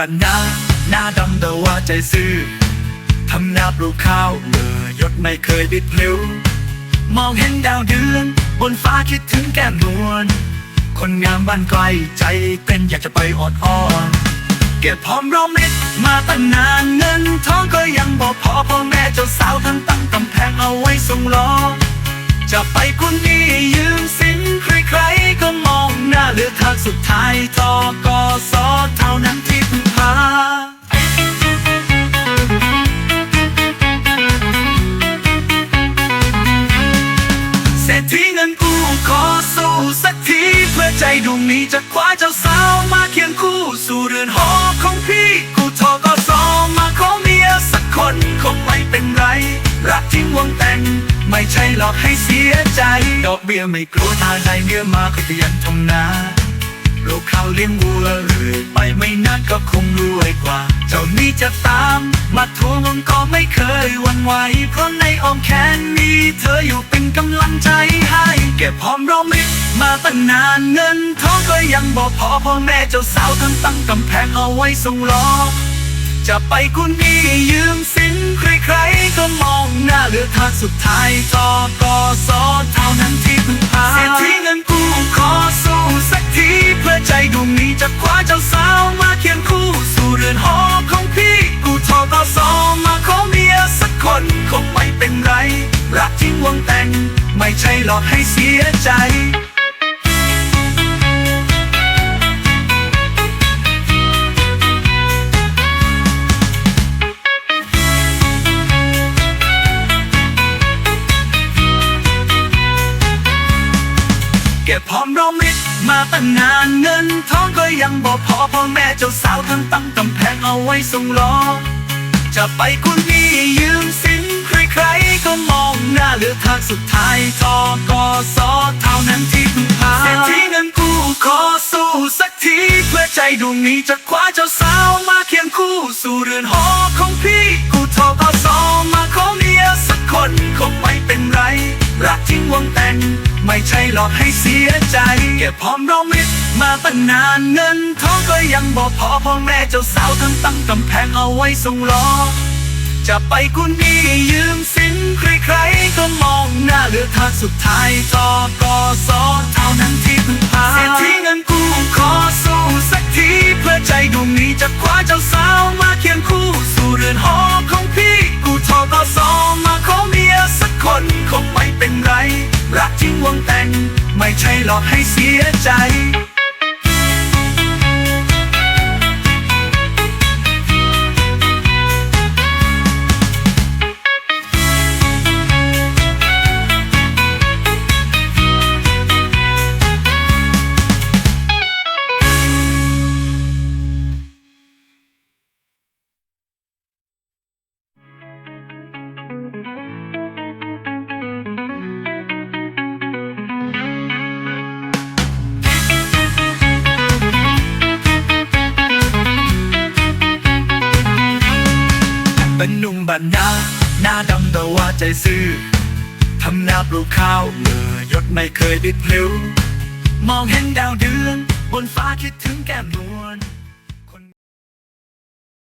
บ้านนาหน้าดำแต่ว่าใจซื่อทำนาปลูกข้าวเมื่อยศไม่เคยบิดพลิ้วมองเห็นดาวเดือน บนฟ้าคิดถึงแก้มนวลคนงามบ้านไกลใจเต้นอยากจะไปออดอ้อนเก็บพร้อมรอมริดมาตั้งนานเงินทองก็ยังบอกพอพ่อแม่เจ้าสาวทั้งตั้งกำแพงเอาไว้ทรงล้อจะไปกุนนี้ยืมสินใครๆก็มองหน้าเหลือทางสุดท้ายทกสเเศรษฐีเงินกู้ขอสู้สักทีเพื่อใจดวงนี้จะคว้าเจ้าสาวมาเคียงคู่สู่เรือนหอของพี่กูทอก็สอมาขอเมียสักคนคงไม่เป็นไร รักจริงวงแต่ง ไม่ใช่หลอกให้เสียใจ ดอกเบี้ยไม่กลัวถ้าได้เนื้อมาก็ขยันทำนาลูกข้าวเลี้ยงวัวเรื่อยไปไม่นานก็คงรวยกว่า เจ้านี้จะตาม มาทวงก็ไม่เคยหวันไหวเพราะในอ้อมแขน ก็บหอมรอมริบมาตั้งนานเงินทองก็ยังบอกพอพ่อแม่เจ้าสาวทั้งตั้งกำแพงเอาไว้ส่งล้อจะไปกุนนี้ยืมสินใครๆก็มองหน้าเหลือทางสุดท้ายตอบ ใช่หลอกให้เสียใจเก็บพร้อมรอมริดมาตั้งนานเงินทองก็ยังบอกพอพ่อแม่เจ้าสาวทั้งตั้งกำแพงเอาไว้ทรงล้อจะไปกุนนี้ยืมสิ รก็มองหน้าเหลือทางสุดท้ายทอกอสเท่านั้นที่พึ่งพาเศรษฐีเงินกู้ขอสู้สักทีเพื่อใจดวงนี้จะคว้าเจ้าสาวมาเคียงคู่สู่เรือนหอของพี่กูทอกอสมาขอเมียสักคนคงไม่เป็นไร รักจริงวงแต่งไม่ใช่หลอกให้เสียใจเก็บพร้อมรอมริดมาตั้งนานเงินทองก็ยังบอกพอพ่อแม่เจ้าสาวทั้งตั้งกำแพงเอาไว้ทรงล้อ จะไปกุนี้ยืมสินใครๆก็มองหน้าเหลือทางสุดท้ายทกสเท่านั้นที่พึ่งพาเศรษฐีเงินกู้ขอสู้สักทีเพื่อใจดวงนี้จะคว้าเจ้าสาวมาเคียงคู่สู่เรือนหอของพี่กูทอกสมาขอเมียสักคนคงไม่เป็นไร รักจริงหวงแต่ง ไม่ใช่หลอกให้เสียใจ เป็นหนุ่มบ้านนาหน้าดำแต่ว่าใจซื่อทำนาปลูกข้าวเมื่อยศไม่เคยบิดพลิ้วมองเห็นดาวเดือน บนฟ้าคิดถึงแก้มนว